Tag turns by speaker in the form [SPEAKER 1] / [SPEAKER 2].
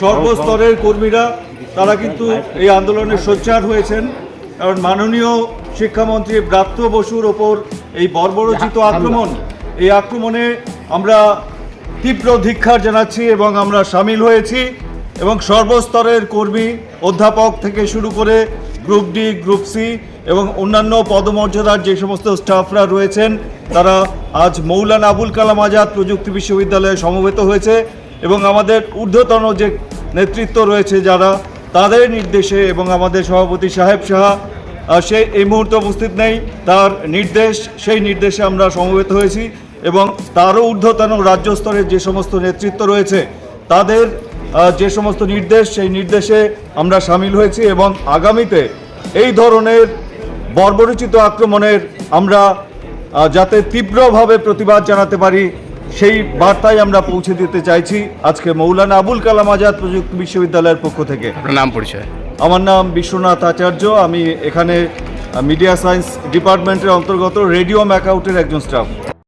[SPEAKER 1] সর্বস্তরের কর্মীরা তারা কিন্তু এই আন্দোলনে সোচ্চার হয়েছেন। কারণ মাননীয় শিক্ষামন্ত্রী ব্রাত্য বসুর ওপর এই বর্বরচিত আক্রমণ এই আক্রমণে আমরা তীব্র ধিক্ষার জানাচ্ছি এবং আমরা সামিল হয়েছি এবং সর্বস্তরের কর্মী অধ্যাপক থেকে শুরু করে গ্রুপ ডি গ্রুপ সি এবং অন্যান্য পদমর্যাদার যে সমস্ত স্টাফরা রয়েছেন তারা আজ মৌলানা আবুল কালাম আজাদ প্রযুক্তি বিশ্ববিদ্যালয়ে সমবেত হয়েছে। এবং আমাদের ঊর্ধ্বতন যে নেতৃত্ব রয়েছে যারা, তাদের নির্দেশে এবং আমাদের সভাপতি সাহেব সাহা সে এই মুহূর্তে উপস্থিত নেই। তার নির্দেশ, সেই নির্দেশে আমরা সমবেত হয়েছি এবং তারও ঊর্ধ্বতন রাজ্য স্তরের যে সমস্ত নেতৃত্ব রয়েছে, তাদের যে সমস্ত নির্দেশ, সেই নির্দেশে আমরা সামিল হয়েছি এবং আগামীতে এই ধরনের বর্বরচিত আক্রমণের আমরা যাতে তীব্রভাবে প্রতিবাদ জানাতে পারি সেই বার্তায় আমরা পৌঁছে দিতে চাইছি আজকে মৌলানা আবুল কালাম আজাদ প্রযুক্তি বিশ্ববিদ্যালয়ের পক্ষ থেকে।
[SPEAKER 2] নাম পরিচয়।
[SPEAKER 1] আমার নাম বিশ্বনাথ আচার্য। আমি এখানে মিডিয়া সায়েন্স ডিপার্টমেন্টের অন্তর্গত রেডিও ম্যাকআউটের একজন স্টাফ।